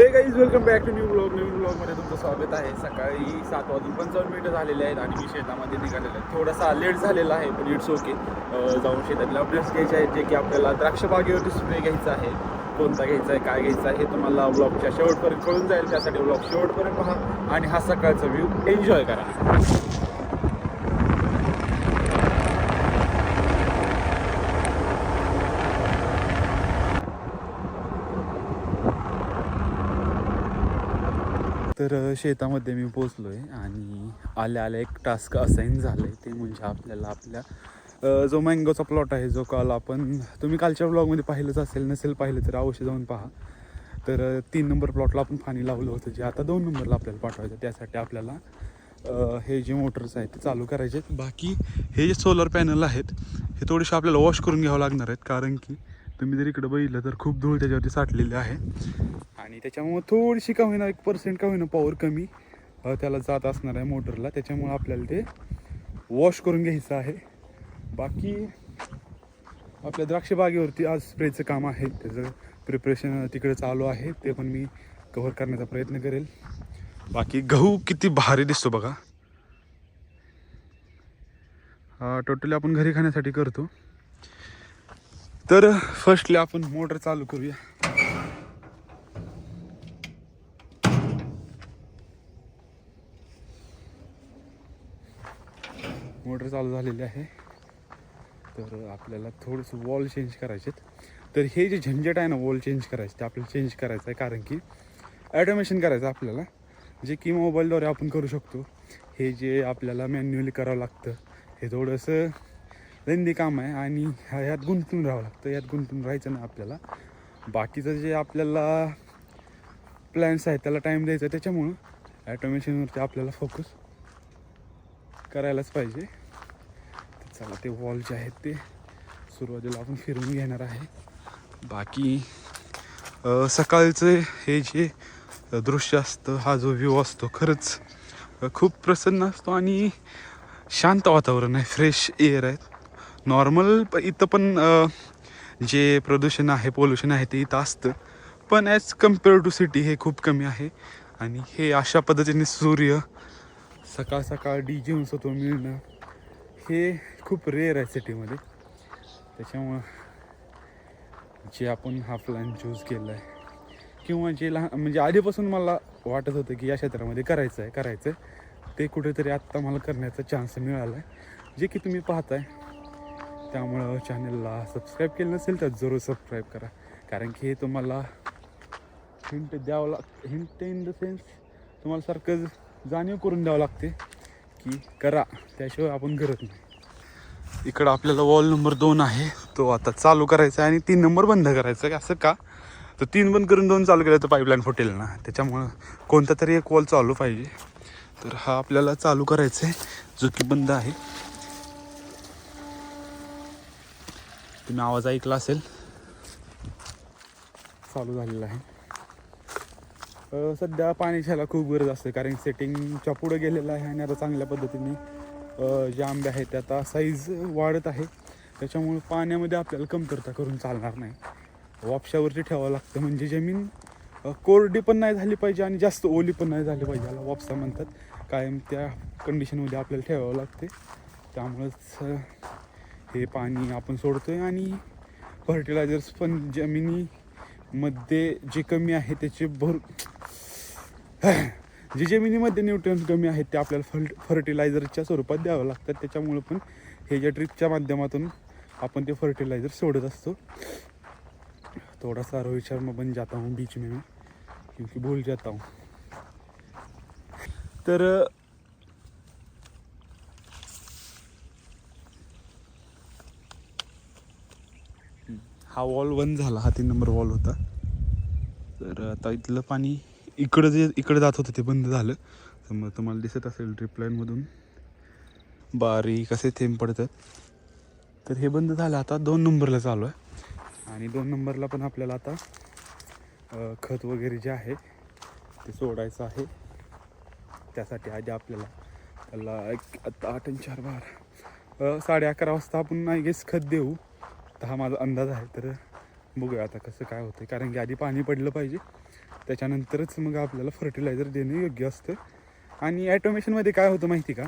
Hey guys welcome back to new blog new ब्लॉगमध्ये तुमचं स्वागत आहे. सकाळी सात वाजून पंचावन्न मिनिटं झालेले आहेत आणि मी शेतामध्ये निघालेलं आहे. थोडासा लेट झालेला आहे पण इट्स ओके जाऊन शेतातले अपडेट्स घ्यायचे आहेत जे की आपल्याला द्राक्षबागेवरती स्प्रे घ्यायचा आहे. कोणता घ्यायचा आहे काय घ्यायचं आहे हे तुम्हाला ब्लॉगच्या शेवटपर्यंत कळून जाईल. त्यासाठी ब्लॉग शेवटपर्यंत पहा आणि हा सकाळचा व्ह्यू एन्जॉय करा. तर शेतामध्ये मी पोचलो आहे आणि आल्या आल्या एक टास्क असाईन झालं आहे ते म्हणजे आपल्याला आपल्या जो मँगोचा प्लॉट आहे जो काल आपण तुम्ही कालच्या ब्लॉगमध्ये पाहिलंच असेल नसेल पाहिलं तर अवश्य जाऊन पहा. तर तीन नंबर प्लॉटला आपण पाणी लावलं होतं जे आता दोन नंबरला आपल्याला पाठवायचं त्यासाठी आपल्याला हे जे मोटर्स आहेत ते चालू करायचे आहेत बाकी हे जे सोलर पॅनल आहेत हे थोडेसे आपल्याला वॉश करून घ्यावं लागणार आहेत कारण की तुम्ही जर इकडं बघितलं तर खूप धूळ त्याच्यावरती साठलेली आहे. आणि त्याच्यामुळं थोडीशी का होईना एक पर्सेंट का होईना पॉवर कमी त्याला जात असणार आहे मोटरला. त्याच्यामुळं आपल्याला ते वॉश करून घ्यायचं आहे. बाकी आपल्या द्राक्ष बागेवरती आज स्प्रेचं काम आहे. त्याचं प्रिपरेशन तिकडे चालू आहे. ते पण मी कव्हर करण्याचा प्रयत्न करेल. बाकी गहू किती भारी दिसतो बघा. टोटली आपण घरी खाण्यासाठी करतो. तर फर्स्टली आपण मोटर चालू करूया. मोटर चालू झालेली आहे. तर आपल्याला थोडंसं वॉल चेंज करायचे तर हे जे झंझट आहे ना वॉल चेंज करायचे ते आपल्याला चेंज करायचं आहे. कारण की ॲटोमेशन करायचं आपल्याला. जे की मोबाईलद्वारे आपण करू शकतो. हे जे आपल्याला मॅन्युअली करावं लागतं हे थोडंसं लेंदी काम आहे आणि ह्यात गुंतून राहावं लागतं. यात गुंतून राहायचं नाही आपल्याला. बाकीचं जे आपल्याला प्लॅन्स आहेत त्याला टाईम द्यायचा त्याच्यामुळं ॲटोमेशनवरती आपल्याला फोकस करायलाच पाहिजे. चला ते वॉल जे आहेत ते सुरुवातीला आपण फिरून घेणार आहे. बाकी सकाळचं हे जे दृश्य असतं हा जो व्ह्यू असतो खरंच खूप प्रसन्न असतो आणि शांत वातावरण आहे फ्रेश एअर आहे. नॉर्मल प इथं पण जे प्रदूषण आहे पोल्युशन आहे ते इथं असतं. पण ॲज कंपेअर टू सिटी हे खूप कमी आहे. आणि हे अशा पद्धतीने सूर्य सकाळ सकाळ डी जीवनसत्व मिळणं हे खूप रेअर आहे सिटीमध्ये त्याच्यामुळं जे आपण हा प्लॅन चूज केला आहे किंवा जे लहान म्हणजे आधीपासून मला वाटत होतं की या क्षेत्रामध्ये करायचं आहे करायचं आहे ते कुठेतरी आत्ता मला करण्याचा चान्स मिळाला आहे जे की तुम्ही पाहताय त्यामुळं चॅनलला सबस्क्राईब केलं नसेल तर जरूर सबस्क्राईब करा. कारण की हे तुम्हाला हिंट द्यावं लाग हिंट इन द सेन्स तुम्हाला सारखं जाणीव करून द्यावं लागते की करा. त्याशिवाय आपण करत नाही. इकडं आपल्याला वॉल नंबर दोन आहे. तो आता चालू करायचा आहे आणि तीन नंबर बंद करायचा आहे. असं का? तर तीन बंद करून दोन चालू केलं तर पाईपलाईन फुटेल ना. त्याच्यामुळं कोणता तरी एक वॉल चालू पाहिजे. तर हा आपल्याला चालू करायचा आहे जो की बंद आहे. तुम्ही आवाज ऐकला असेल. चालू झालेला आहे. सध्या पाण्याची घ्यायला खूप गरज असते कारण सेटिंगच्या पुढं गेलेलं आहे आणि आता चांगल्या पद्धतीने जे आंबे आहेत ते आता साईज वाढत आहे. त्याच्यामुळे पाण्यामध्ये आपल्याला कमतरता करून चालणार नाही. वापशावरती ठेवावं लागतं. म्हणजे जमीन कोरडी पण नाही झाली पाहिजे आणि जास्त ओली पण नाही झाली पाहिजे याला वापसा म्हणतात. कायम त्या कंडिशनमध्ये आपल्याला ठेवावं लागते. त्यामुळंच हे पाणी आपण सोडतोय आणि फर्टिलायझर्स पण जमिनीमध्ये जे कमी आहे त्याचे भर जे जमिनीमध्ये न्यूट्रन्स कमी आहेत ते आपल्याला फल फर्टिलायझरच्या स्वरूपात द्यावं लागतात. त्याच्यामुळं पण हे ज्या ट्रिपच्या माध्यमातून आपण ते फर्टिलायझर सोडत असतो. थोडासा रोहित शर्मा पण जाता हूँ बीच में मैं क्योंकि भूल जाता हूँ तर हा वॉल वन झाला हा तीन नंबर वॉल होता. तर आता इथलं पाणी इकडं जे इकडं जात होतं ते बंद झालं. तर मग तुम्हाला दिसत असेल ट्रिपलाईनमधून बारीक असे थेंब पडतात. तर हे बंद झालं. आता दोन नंबरला चालू आहे. आणि दोन नंबरला पण आपल्याला आता खत वगैरे जे आहे ते सोडायचं आहे. त्यासाठी आधी आपल्याला त्याला एक आता आठ आणि चार बारा साडे अकरा वाजता आपण आय गेस खत देऊ. तर हा माझा अंदाज आहे तर बघूया आता कसं काय होतं कारण की आधी पाणी पडलं पाहिजे. त्याच्यानंतरच मग आपल्याला फर्टिलायझर देणं योग्य असतं. आणि ॲटोमेशनमध्ये काय होतं माहिती का?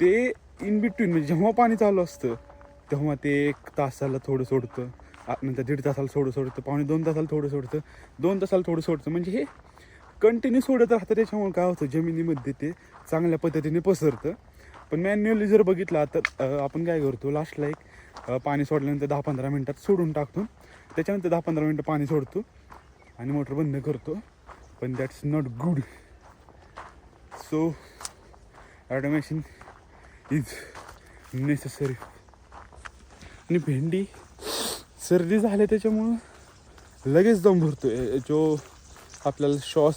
ते इन बिटवीन म्हणजे जेव्हा पाणी चालू असतं तेव्हा ते एक तासाला थोडं सोडतं. नंतर दीड तासाला थोडं सोडतं. पावणे दोन तासाला थोडं सोडतं. दोन तासाला थोडं सोडतं. म्हणजे हे कंटिन्यू सोडत राहतं. त्याच्यामुळे काय होतं? जमिनीमध्ये ते चांगल्या पद्धतीने पसरतं. पण मॅन्युअली जर बघितला तर आपण काय करतो? लास्टला एक पाणी सोडल्यानंतर दहा पंधरा मिनटात सोडून टाकतो. त्याच्यानंतर दहा पंधरा मिनटं पाणी सोडतो. आणि मोटर बंद करतो. पण that's not good so automation is necessary आणि भेंडी सर्दी झाल्या त्याच्यामुळं लगेच दम भरतो आहे जो आपल्याला श्वास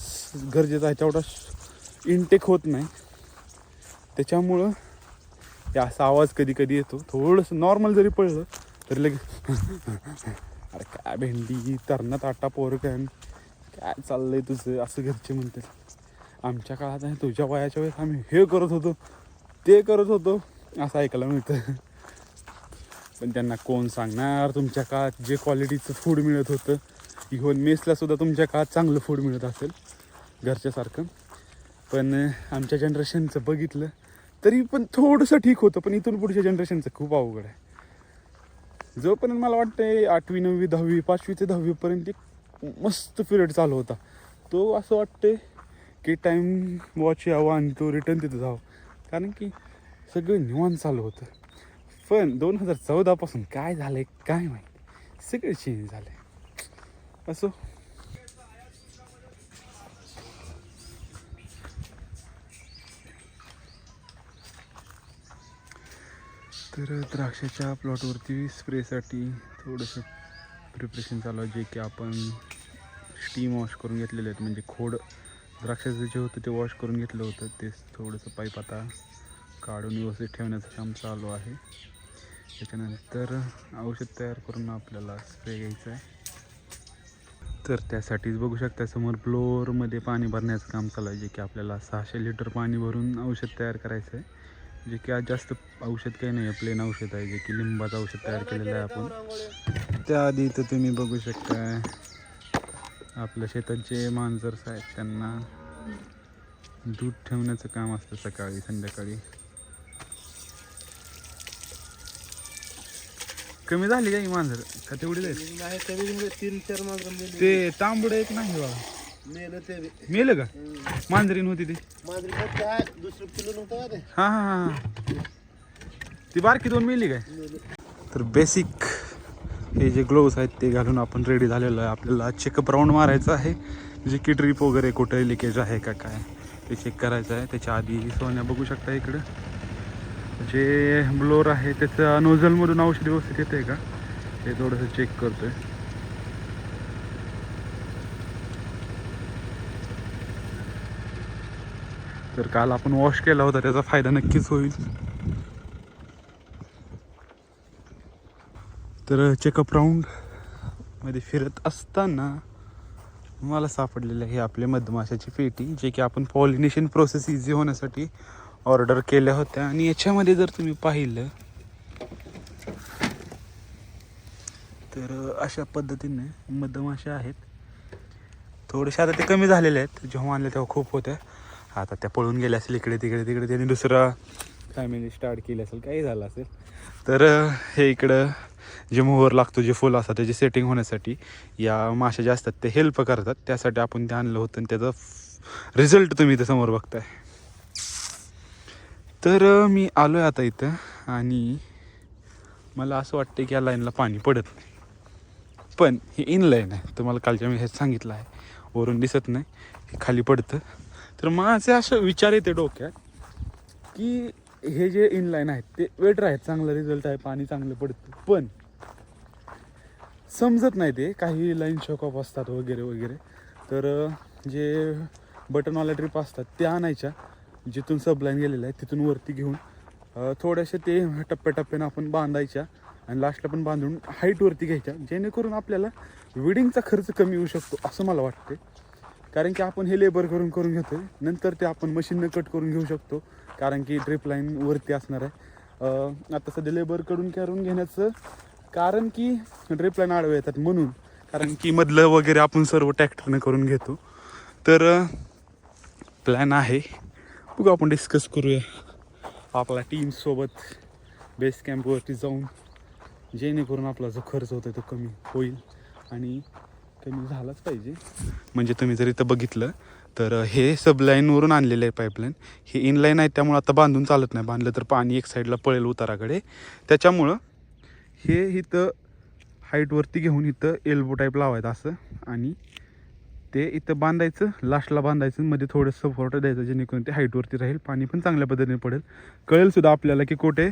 गरजेचा आहे तेवढा इनटेक होत नाही. त्याच्यामुळं हे असा आवाज कधी कधी येतो. थोडंसं नॉर्मल जरी पडलं तरी लगेच अरे काय भेंडी तरणात आटा पोरं काय काय चाललंय तुझं? असं घरचे म्हणतात. आमच्या काळात आहे तुझ्या वयाच्या वेळेस आम्ही हे करत होतो ते करत होतो असं ऐकायला मिळतं. पण त्यांना कोण सांगणार? तुमच्या काळात जे क्वालिटीचं फूड मिळत होतं इव्हन मेसला सुद्धा तुमच्या काळात चांगलं फूड मिळत असेल घरच्यासारखं. पण आमच्या जनरेशनचं बघितलं तरी पण थोडंसं ठीक होतं पण इथून पुढच्या जनरेशनचं खूप अवघड आहे. जोपर्यंत मला वाटतंय आठवी नववी दहावी पाचवी ते दहावीपर्यंत एक मस्त पिरियड चालू होता तो असं वाटते की टाईम वॉच यावा आणि तो रिटर्न तिथं जावं. कारण की सगळं निवांत चालू होतं. पण दोन हजार चौदापासून काय झालं आहे काय माहीत? सगळं चेंज झालं आहे असो. तर द्राक्षाच्या प्लॉटवरती स्प्रेसाठी थोडंसं प्रिपरेशन चालू आहे जे की आपण स्टीम वॉश करून घेतलेले आहेत. म्हणजे खोड द्राक्षाचं जे होतं ते वॉश करून घेतलं होतं. ते थोडंसं पाईप आता काढून व्यवस्थित ठेवण्याचं काम चालू आहे. त्याच्यानंतर औषध तयार करून आपल्याला स्प्रे घ्यायचं आहे. तर त्यासाठीच बघू शकता समोर फ्लोअरमध्ये पाणी भरण्याचं काम चालू आहे जे की आपल्याला सहाशे लिटर पाणी भरून औषध तयार करायचं आहे. जे की आज जास्त औषध काही नाही आहे प्लेन औषध आहे जे की लिंबाचं औषध तयार केलेलं आहे आपण. त्याआधी तर तुम्ही बघू शकता आपल्या शेतात जे मांजर्स आहेत त्यांना दूध ठेवण्याचं काम असतं सकाळी संध्याकाळी. कमी झाली का ही मांजर? का तेवढी जाईल म्हणजे ते तांबड एक नाही बा. मेलं ते बी. मेलं का? मांजरीन होती ती. मांजरी आहे दुसरं पिल्लू नव्हतं का ते? हा हा हा हा. ती बारकी दोन मिली काय? तर बेसिक हे जे ग्लोव्स आहेत ते घालून आपण रेडी झालेलो आहे. आपल्याला चेकअप राऊंड मारायचं आहे. जे की ड्रीप वगैरे कुठे लिकेज आहे का काय ते चेक करायचं आहे. त्याच्या आधी सोन्या बघू शकता इकडं. जे ब्लोअर आहे त्याचं नोझलमधून औषध व्यवस्थित येतं आहे का? हे थोडंसं चेक करतोय. तर काल आपण वॉश केला होता त्याचा फायदा नक्कीच होईल. तर चेकअप राऊंडमध्ये फिरत असताना मला सापडलेलं आहे आपले मधमाशाची पेटी जे की आपण पॉलिनेशन प्रोसेस इझी होण्यासाठी ऑर्डर केल्या होत्या. आणि याच्यामध्ये जर तुम्ही पाहिलं तर अशा पद्धतीने मधमाशा आहेत. थोडेसे आता ते कमी झालेले आहेत जेव्हा आणले तेव्हा खूप होत्या. आता त्या पळून गेल्या असेल इकडे तिकडे तिकडे त्यांनी दुसरा फॅमिली स्टार्ट केली असेल काही झालं असेल. तर हे इकडं जे मोहर लागतो जे फुलं असतात त्याची सेटिंग होण्यासाठी या माशा ज्या असतात ते हेल्प करतात. त्यासाठी आपण ते आणलं होतं आणि त्याचा रिझल्ट तुम्ही इथं समोर बघताय. तर मी आलो आहे आता इथं आणि मला असं वाटतं की या लाईनला पाणी पडत नाही. पण हे इन लाईन आहे. तुम्हाला कालच्या मी हे सांगितलं आहे. वरून दिसत नाही. हे खाली पडतं. तर माझे असं विचार येते डोक्यात की हे जे इनलाईन आहेत ते वेटर आहेत चांगला रिझल्ट आहे पाणी चांगलं पडतं. पण समजत नाही ते काही लाईन शॉक ऑफ असतात वगैरे वगैरे. तर जे बटनवाल्या ट्रिप असतात त्या आणायच्या. जिथून सबलाईन गेलेलं आहे तिथून वरती घेऊन थोड्याशा ते टप्प्याटप्प्यानं आपण बांधायच्या आणि लास्टला पण बांधून हाईटवरती घ्यायच्या. जेणेकरून आपल्याला विडिंगचा खर्च कमी येऊ शकतो असं मला वाटते कारण की आपण हे लेबर करून करून घेतो नंतर ते आपण मशीननं कट करून घेऊ शकतो. कारण की ड्रिप लाईन वरती असणार आहे. आता सध्या लेबरकडून करून घेण्याचं कारण की ड्रिप लाईन आडवे येतात म्हणून. कारण की मधलं वगैरे आपण सर्व ट्रॅक्टरनं करून घेतो. तर प्लॅन आहे. बघू आपण डिस्कस करूया. आपला टीमसोबत बेस कॅम्पवरती जाऊन जेणेकरून आपला जो खर्च होतो तो कमी होईल. आणि कमी झालाच पाहिजे. म्हणजे तुम्ही जर इथं बघितलं तर हे सबलाईनवरून आणलेलं आहे पाईपलाईन हे इनलाईन आहे त्यामुळं आता बांधून चालत नाही. बांधलं तर पाणी एक साईडला पळेल उताराकडे. त्याच्यामुळं हे इथं हाईटवरती घेऊन इथं एल्बो टाईप लावायचं असं. आणि ते इथं बांधायचं लास्टला बांधायचं मध्ये थोडं सपोर्ट द्यायचं जेणेकरून ते हाईटवरती राहील. पाणी पण चांगल्या पद्धतीने पडेल. कळेल सुद्धा आपल्याला की कुठे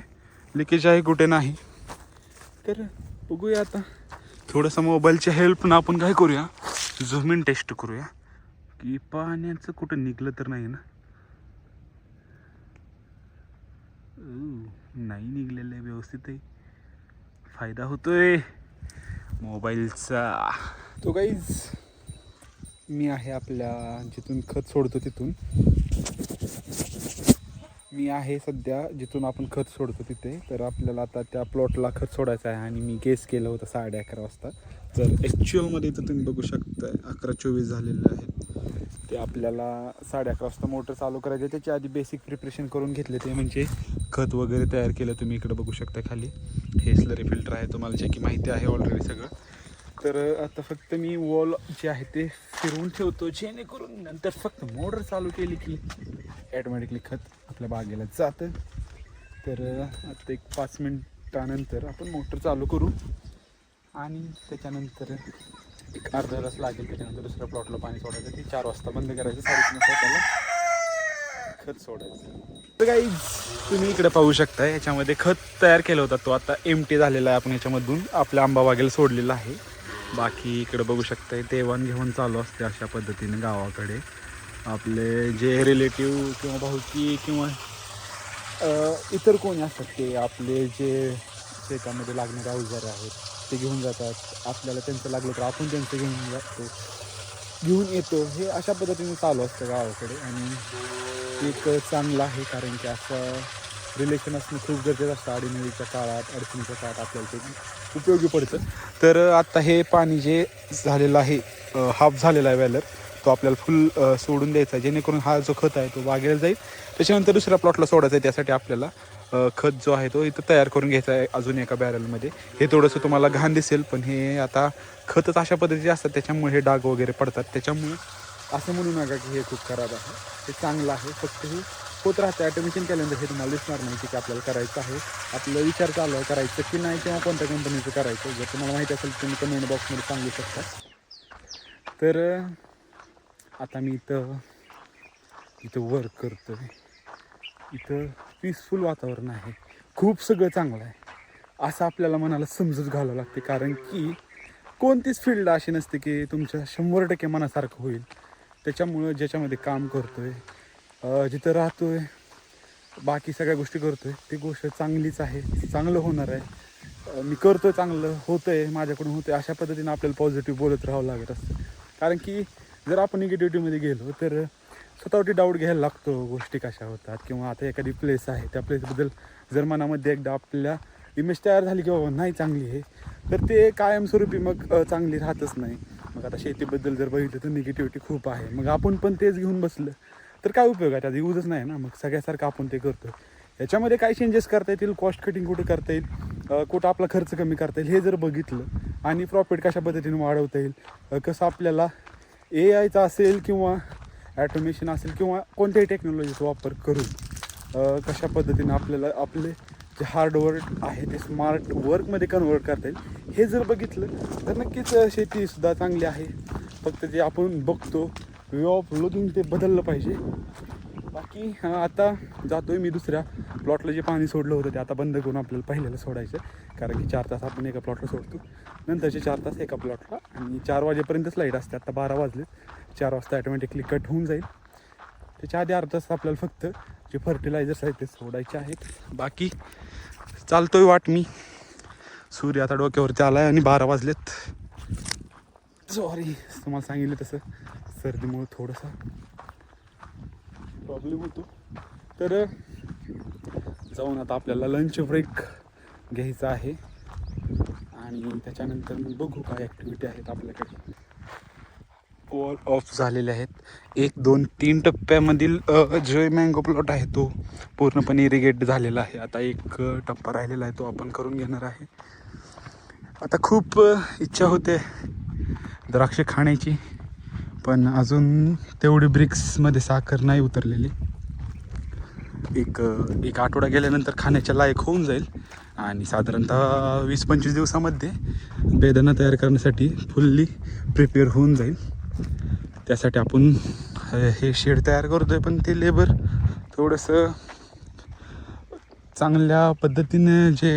लिकेज आहे कुठे नाही. तर बघूया आता. थोडंसं मोबाईलच्या हेल्पनं आपण काय करूया? झुमिन टेस्ट करूया. की पाण्याचं कुठं निघलं तर नाही ना? नाही निघलेलं आहे व्यवस्थित आहे. फायदा होतोय. मोबाईलचा. तो काहीच मी आहे आपल्या जिथून खत सोडतो तिथून. मी आहे सध्या जिथून आपण खत सोडतो तिथे. तर आपल्याला आता त्या प्लॉटला खत सोडायचं आहे आणि मी गेस केलं होतं साडे अकरा वाजता. तर ॲक्च्युअलमध्ये तर तुम्ही बघू शकता अकरा चोवीस झालेलं आहे. ते आपल्याला साडे अकरा वाजता मोटर चालू करायचे त्याच्या आधी बेसिक प्रिपरेशन करून घेतले ते म्हणजे खत वगैरे तयार केलं तुम्ही इकडे बघू शकता खाली. हे स्लरी फिल्टर आहे तुम्हाला जे की माहिती आहे ऑलरेडी सगळं. तर आता फक्त मी वॉल जे आहे ते फिरवून ठेवतो जेणेकरून नंतर फक्त मोटर चालू केली की ॲटोमॅटिकली खत आपल्या बागेला जातं तर आता एक पाच मिनटानंतर आपण मोटर चालू करू. आणि त्याच्यानंतर एक अर्धा तास लागेल त्याच्यानंतर दुसऱ्या प्लॉटला पाणी सोडायचं. ते चार वाजता बंद करायचं. साडेतीन वाजता त्याला खत सोडायचं. तर काही तुम्ही इकडे पाहू शकता याच्यामध्ये खत तयार केलं होतं तो. आता एम टी झालेला आहे आपण याच्यामधून. आपल्या आंबा बागेला सोडलेला आहे. बाकी इकडे बघू शकता देवाणघेवाण चालू असते अशा पद्धतीने गावाकडे. आपले जे रिलेटिव्ह किंवा भाऊकी किंवा इतर कोणी असतात ते आपले जे शेतामध्ये लागणारे अवजारे आहेत ते घेऊन जातात. आपल्याला त्यांचं लागलं तर आपण त्यांचं घेऊन जातो. घेऊन येतो. हे अशा पद्धतीने चालू असतं गावाकडे. आणि एक चांगलं आहे कारण की असं रिलेशन असणं खूप गरजेचं असतं. अडीनळीच्या काळात अडचणीच्या काळात आपल्याला ते उपयोगी पडतं. तर आत्ता हे पाणी जे झालेलं आहे हाफ झालेलं आहे वेलर. तो आपल्याला फुल सोडून द्यायचा आहे. जेणेकरून हा जो खत आहे तो वागेला जाईल. त्याच्यानंतर दुसऱ्या प्लॉटला सोडायचा आहे. त्यासाठी आपल्याला खत जो आहे तो इथं तयार करून घ्यायचा आहे अजून एका बॅरलमध्ये हे थोडंसं तुम्हाला घाण दिसेल पण हे आता खतच अशा पद्धतीचे असतात. त्याच्यामुळे हे डाग वगैरे पडतात. त्याच्यामुळे असं म्हणू नका की हे खूप खराब आहे. हे चांगलं आहे. फक्त हे होत राहतं ॲटोमेशन केल्यानंतर हे तुम्हाला दिसणार नाही की आपल्याला करायचं आहे. आपलं विचार चालू आहे करायचं की नाही किंवा कोणत्या कंपनीचं करायचं. जर तुम्हाला माहिती असेल तुम्ही कमेंट बॉक्समध्ये सांगू शकता. तर आता मी इथं इथं वर्क करतो इथं पीसफुल वातावरण आहे. खूप सगळं चांगलं आहे. असं आपल्याला मनाला समजूत घालावं लागते. कारण की कोणतीच फील्ड अशी नसते की तुमच्या शंभर टक्के मनासारखं होईल. त्याच्यामुळं ज्याच्यामध्ये काम करतो आहे जिथं राहतो आहे बाकी सगळ्या गोष्टी करतो आहे ती गोष्ट चांगलीच आहे. चांगलं होणार आहे. मी करतो चांगलं. होतं आहे माझ्याकडून होतं आहे अशा पद्धतीनं आपल्याला पॉझिटिव्ह बोलत राहावं लागत असतं. कारण की जर आपण निगेटिव्हिटीमध्ये गेलो तर स्वतःवरती डाऊट घ्यायला लागतो गोष्टी कशा होतात. किंवा आता एखादी प्लेस आहे त्या प्लेसबद्दल जर मनामध्ये एकदा आपल्या इमेज तयार झाली की बाबा नाही चांगली आहे तर ते कायमस्वरूपी मग चांगली राहतच नाही. मग आता शेतीबद्दल जर बघितलं तर निगेटिव्हिटी खूप आहे. मग आपण पण तेच घेऊन बसलं तर काय उपयोग आहे? त्याचा यूजच नाही ना. मग सगळ्यासारखं आपण ते करतो याच्यामध्ये काय चेंजेस करता येतील? कॉस्ट कटिंग कुठं करता येईल? कुठं आपला खर्च कमी करता येईल? हे जर बघितलं आणि प्रॉफिट कशा पद्धतीने वाढवता येईल? कसं आपल्याला ए आयचा असेल किंवा ॲटोमेशन असेल किंवा कोणत्याही टेक्नॉलॉजीचा वापर करून कशा पद्धतीने आपल्याला आपले जे हार्डवर्क आहे ते स्मार्ट वर्कमध्ये कन्वर्ट करता येईल हे जर बघितलं तर नक्कीच शेतीसुद्धा चांगली आहे. फक्त जे आपण बघतो वे ऑफ लुकिंग ते बदललं पाहिजे. की आता जातोय मी दुसऱ्या प्लॉटला जे पाणी सोडलं होतं ते आता बंद करून आपल्याला पहिल्याला सोडायचं कारण की चार तास आपण एका प्लॉटला सोडतो. नंतरचे चार तास एका प्लॉटला आणि चार वाजेपर्यंतच लाइट असते. आता बारा वाजले चार वाजता ॲटोमॅटिकली कट होऊन जाईल. त्याच्या आधी अर्धा तास आपल्याला फक्त जे फर्टिलायझर्स आहेत ते सोडायचे आहेत. बाकी चालतोय वाट मी. सूर्य आता डोक्यावरती आला आहे आणि बारा वाजलेत. सॉरी तुम्हाला सांगितलं तसं. सर्दीमुळे थोडंसं प्रॉब्लेम होतो. तर जाऊन आता आपल्याला लंच ब्रेक घ्यायचा आहे. आणि त्याच्यानंतर मग बघू काय ॲक्टिव्हिटी आहेत आपल्याकडे. ऑल ऑफ झालेले आहेत. एक दोन तीन टप्प्यामधील जो मँगो प्लॉट आहे तो पूर्णपणे इरिगेट झालेला आहे. आता एक टप्पा राहिलेला आहे तो आपण करून घेणार आहे. आता खूप इच्छा होते द्राक्ष खाण्याची. पण अजून तेवढी ब्रिक्समध्ये साखर नाही उतरलेली. एक एक आठवडा गेल्यानंतर खाण्याच्या लायक होऊन जाईल. आणि साधारणतः वीस पंचवीस दिवसामध्ये बेदाना तयार करण्यासाठी फुल्ली प्रिपेअर होऊन जाईल. त्यासाठी आपण हे शेड तयार करतोय पण ते लेबर थोडंसं चांगल्या पद्धतीने जे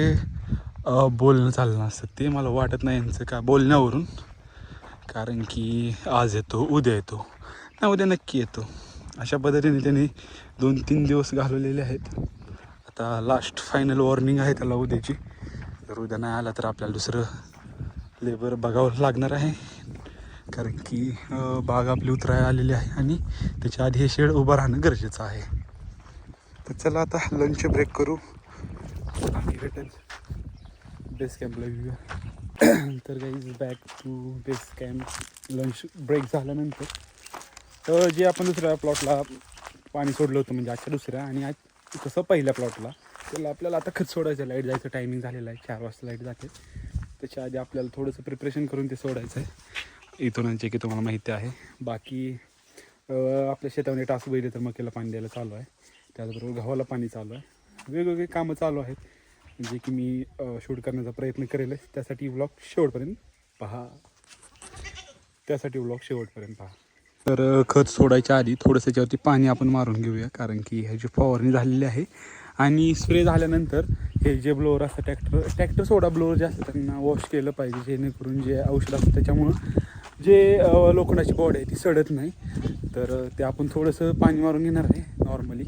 बोलणं चालणं असतं ते मला वाटत नाही यांचं का बोलण्यावरून. कारण की आज येतो उद्या येतो. नाही उद्या नक्की येतो. अशा पद्धतीने त्यांनी दोन तीन दिवस घालवलेले आहेत. आता लास्ट फायनल वॉर्निंग आहे त्याला उद्याची. जर उद्या नाही आला तर आपल्याला दुसरं लेबर बघावं लागणार आहे. कारण की बाग आपली उतरायला आलेली आहे आणि त्याच्या आधी हे शेड उभं राहणं गरजेचं आहे. तर चला आता लंच ब्रेक करू. आणि भेटेल बेस कॅम्पला घेऊया तर काही back to base camp lunch break झाल्यानंतर तर जे आपण दुसऱ्या प्लॉटला पाणी सोडलं होतं म्हणजे आजच्या दुसऱ्या आणि आज कसं पहिल्या प्लॉटला त्याला आपल्याला आता खत सोडायचं लाइट जायचं टायमिंग झालेलं आहे. चार वाजता लाइट जाते. त्याच्या आधी आपल्याला थोडंसं प्रिपरेशन करून ते सोडायचं आहे. इथूनचे की तुम्हाला माहिती आहे. बाकी आपल्या शेतामध्ये टास्क बैले तर मकेला पाणी द्यायला चालू आहे. त्याचबरोबर गव्हाला पाणी चालू आहे. वेगवेगळे कामं चालू आहेत. जे की मी शूट करण्याचा प्रयत्न करेल त्यासाठी व्लॉग शेवटपर्यंत पहा. त्यासाठी व्लॉग शेवटपर्यंत पहा. तर खत सोडायच्या आधी थोडंसं याच्यावरती पाणी आपण मारून घेऊया कारण की ह्याची फवारणी झालेली आहे आणि स्प्रे झाल्यानंतर हे जे ब्लोअर असतं ट्रॅक्टर ट्रॅक्टर सोडा ब्लोअर जे असतं त्यांना वॉश केलं पाहिजे जेणेकरून जे औषध असतं त्याच्यामुळं जे लोखंडाची बॉडी आहे ती सडत नाही. तर ते आपण थोडंसं पाणी मारून घेणार आहे नॉर्मली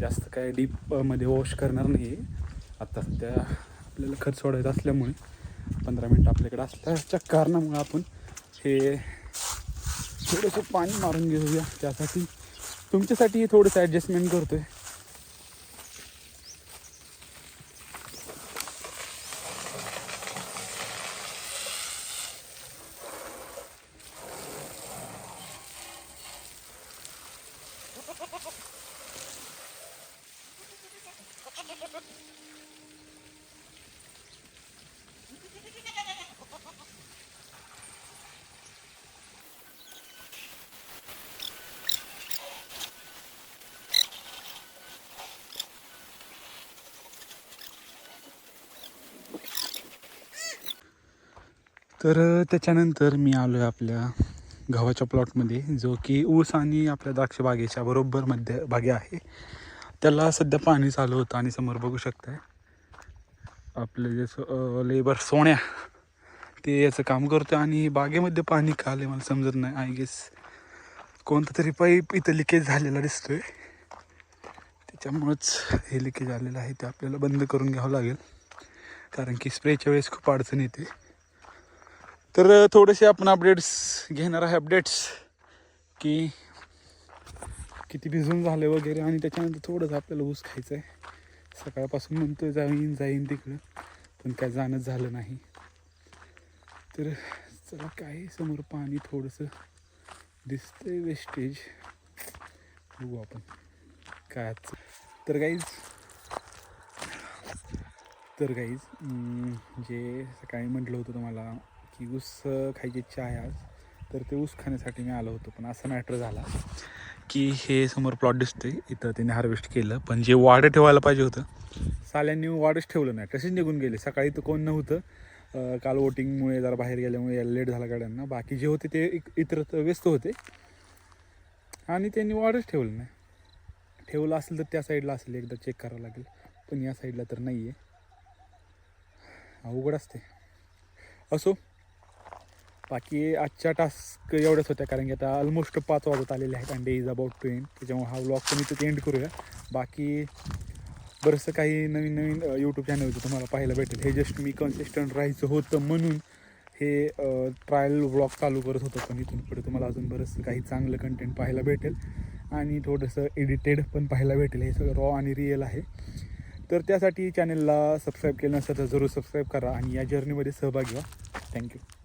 जास्त काय डीपमध्ये वॉश करणार नाही आहे आत्ता सध्या आपल्याला खत सोडायचं असल्यामुळे पंधरा मिनटं आपल्याकडे असल्याच्या कारणामुळे आपण हे थोडंसं पाणी मारून घेऊया. त्यासाठी तुमच्यासाठी थोडंसं ॲडजस्टमेंट आहे तर त्याच्यानंतर मी आलो आहे आपल्या गव्हाच्या प्लॉटमध्ये जो की ऊस आणि आपल्या द्राक्ष बागेच्या बरोबर मध्य भागी आहे. त्याला सध्या पाणी चालू होतं आणि समोर बघू शकताय आपले जे लेबर सोन्या ते याचं काम करतो आणि बागेमध्ये पाणी का आलं मला समजत नाही. आय गेस कोणता तरी पाईप इथं लिकेज झालेला दिसतोय. त्याच्यामुळंच हे लिकेज आलेलं आहे ते आपल्याला बंद करून घ्यावं लागेल. कारण की स्प्रेच्या वेळेस खूप अडचण येते. तर थोडेसे आपण अपडेट्स घेणार आहे. अपडेट्स की किती भिजून झाले वगैरे आणि त्याच्यानंतर थोडंसं आपल्याला ऊस खायचं आहे सकाळपासून म्हणतोय जाईन जाईन तिकडं पण काय जाणंच झालं नाही. तर चला काय समोर पाणी थोडंसं दिसतंय वेस्टेज बघू आपण काय आजचं. तर गाईज तर गाईज जे सकाळी म्हटलं होतं तुम्हाला की ऊस खायची इच्छा आहे आज. तर ते ऊस खाण्यासाठी मी आलो होतो पण असं मॅटर झाला की हे समोर प्लॉट दिसतोय. इथं त्याने हार्वेस्ट केलं पण जे वाडं ठेवायला पाहिजे होतं साल्यांनी वाडच ठेवलं नाही. तसेच निघून गेले. सकाळी तर कोण नव्हतं. काल वोटिंगमुळे जरा बाहेर गेल्यामुळे यायला लेट झाला गाड्यांना. बाकी जे होते ते इतर व्यस्त होते. आणि त्यांनी वाडच ठेवलं नाही. ठेवलं असेल तर त्या साईडला असेल एकदा चेक करावं लागेल. पण या साईडला तर नाही आहे अवघड असते. असो बाकी आजच्या टास्क एवढ्याच होत्या कारण की आता ऑलमोस्ट पाच वाजत आलेले आहेत and day is about to end त्याच्यामुळे हा व्लॉग तुम्ही तिथे एंड करूया. बाकी बरंचसं काही नवीन नवीन यूट्यूब चॅनल होतं तुम्हाला पाहायला भेटेल. हे जस्ट मी कन्सिस्टंट राहायचं होतं म्हणून हे ट्रायल व्लॉग चालू करत होतं. पण इथून पुढे तुम्हाला अजून बरंचसं काही चांगलं कंटेंट पाहायला भेटेल. आणि थोडंसं एडिटेड पण पाहायला भेटेल. हे सगळं रॉ आणि रिअल आहे. तर त्यासाठी चॅनलला सबस्क्राईब केलं नसेल तर जरूर सबस्क्राईब करा आणि या जर्नीमध्ये सहभागी व्हा. थँक्यू